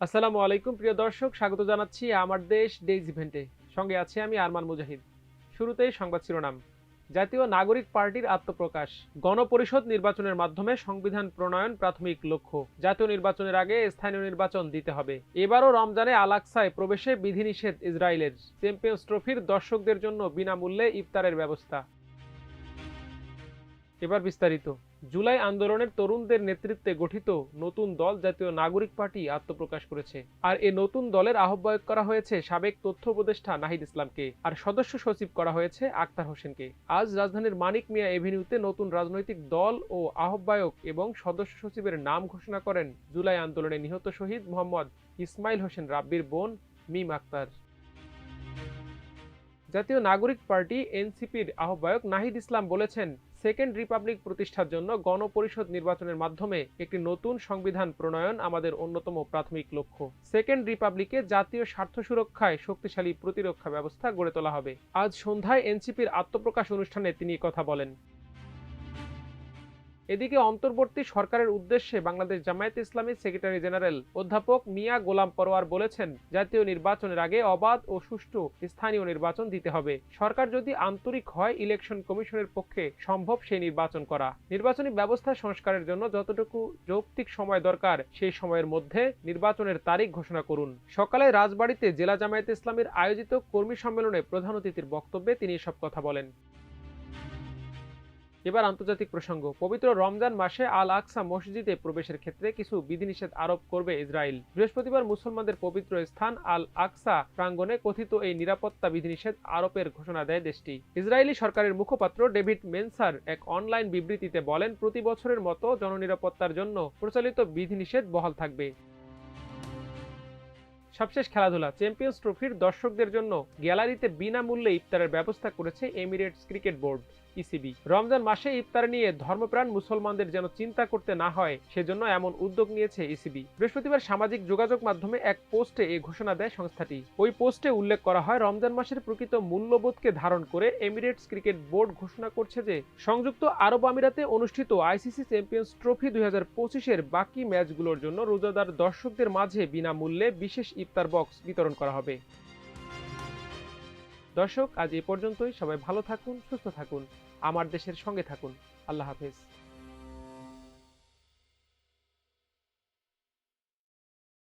আসসালামু আলাইকুম, প্রিয় দর্শক। স্বাগত জানাচ্ছি আমার দেশ ডেইজ ইভেন্টে সঙ্গে আছে আমি আরমান মুজাহিদ। শুরুতেই সংবাদ শিরোনাম। জাতীয় নাগরিক পার্টির আত্মপ্রকাশ। গণপরিষদ নির্বাচনের মাধ্যমে সংবিধান প্রণয়ন প্রাথমিক লক্ষ্য। জাতীয় নির্বাচনের আগে স্থানীয় নির্বাচন দিতে হবে। এবারও রমজানে আলাক্সায় প্রবেশে বিধিনিষেধ ইসরায়েলের। চ্যাম্পিয়ন্স ট্রফির দর্শকদের জন্য বিনামূল্যে ইফতারের ব্যবস্থা। এবার বিস্তারিত। জুলাই আন্দোলনের তরুণদের নেতৃত্বে গঠিত নতুন দল জাতীয় নাগরিক পার্টি আত্মপ্রকাশ করেছে। আর এ নতুন দলের আহ্বায়ক করা হয়েছে সাবেক তথ্য উপদেষ্টা নাহিদ ইসলামকে। আর সদস্য সচিব করা হয়েছে আক্তার হোসেনকে। আজ রাজধানীর মানিক মিয়া এভিনিউতে নতুন রাজনৈতিক দল ও আহ্বায়ক এবং সদস্য সচিবের নাম ঘোষণা করেন জুলাই আন্দোলনে নিহত শহীদ মোহাম্মদ ইসমাইল হোসেন রাব্বির বোন মিম আক্তার। জাতীয় নাগরিক পার্টি এনসিপির আহ্বায়ক নাহিদ ইসলাম বলেছেন, সেকেন্ড রিপাবলিক প্রতিষ্ঠার জন্য গণপরিষদ নির্বাচনের মাধ্যমে একটি নতুন সংবিধান প্রণয়ন আমাদের অন্যতম প্রাথমিক লক্ষ্য। সেকেন্ড রিপাবলিকে জাতীয় স্বার্থ সুরক্ষায় শক্তিশালী প্রতিরক্ষা ব্যবস্থা গড়ে তোলা হবে। আজ সন্ধ্যায় এনসিপির আত্মপ্রকাশ অনুষ্ঠানে তিনি কথা বলেন। এদিকে অন্তর্বর্তী সরকারের উদ্দেশ্যে বাংলাদেশ জামায়াত ইসলামীর সেক্রেটারি জেনারেল অধ্যাপক মিয়া গোলাম পরোয়ার বলেছেন, জাতীয় নির্বাচনের আগে অবাধ ও সুষ্ঠু স্থানীয় নির্বাচন দিতে হবে। সরকার যদি আন্তরিক হয়, ইলেকশন কমিশনের পক্ষে সম্ভব সেই নির্বাচন করা। নির্বাচনী ব্যবস্থা সংস্কারের জন্য যতটুকু যৌক্তিক সময় দরকার, সেই সময়ের মধ্যে নির্বাচনের তারিখ ঘোষণা করুন। সকালে রাজবাড়িতে জেলা জামায়াত ইসলামীর আয়োজিত কর্মী সম্মেলনে প্রধান অতিথির বক্তব্যে তিনি এসব কথা বলেন। এবার আন্তর্জাতিক প্রসঙ্গ। পবিত্র রমজান মাসে আল আকসা মসজিদে প্রবেশের ক্ষেত্রে কিছু বিধিনিষেধ আরোপ করবে ইসরায়েল। বৃহস্পতিবার মুসলমানদের পবিত্র স্থান আল আকসা প্রাঙ্গণে কথিত এই নিরাপত্তা বিধিনিষেধ আরোপের ঘোষণা দেয় দেশটি। ইসরায়েলি সরকারের মুখপাত্র ডেভিড মেনসার এক অনলাইন বিবৃতিতে বলেন, প্রতি বছরের মতো জননিরাপত্তার জন্য প্রচলিত বিধিনিষেধ বহাল থাকবে। সবশেষ খেলাধুলা। চ্যাম্পিয়ন্স ট্রফির দর্শকদের জন্য গ্যালারিতে বিনামূল্যে ইফতারের ব্যবস্থা করেছে এমিরেটস ক্রিকেট বোর্ড। ইসিবি। রমজান মাসে ইফতার নিয়ে ধর্মপ্রাণ মুসলমানদের যেন চিন্তা করতে না হয়, সেজন্য এমন উদ্যোগ নিয়েছে ইসিবি। বৃহস্পতিবার সামাজিক যোগাযোগ মাধ্যমে এক পোস্টে এই ঘোষণা দেয় সংস্থাটি। ওই পোস্টে উল্লেখ করা হয়, রমজান মাসের প্রকৃত মূল্যবোধকে ধারণ করে এমিরেটস ক্রিকেট বোর্ড ঘোষণা করছে যে, সংযুক্ত আরব আমিরাতে অনুষ্ঠিত আইসিসি চ্যাম্পিয়ন্স ট্রফি দুই হাজার পঁচিশের বাকি ম্যাচগুলোর জন্য রোজাদার দর্শকদের মাঝে বিনামূল্যে বিশেষ ইফতার বক্স বিতরণ করা হবে। দর্শক, আজ এ পর্যন্তই। সবাই ভালো থাকুন, সুস্থ থাকুন। আমার দেশের সঙ্গে থাকুন। আল্লাহ হাফেজ।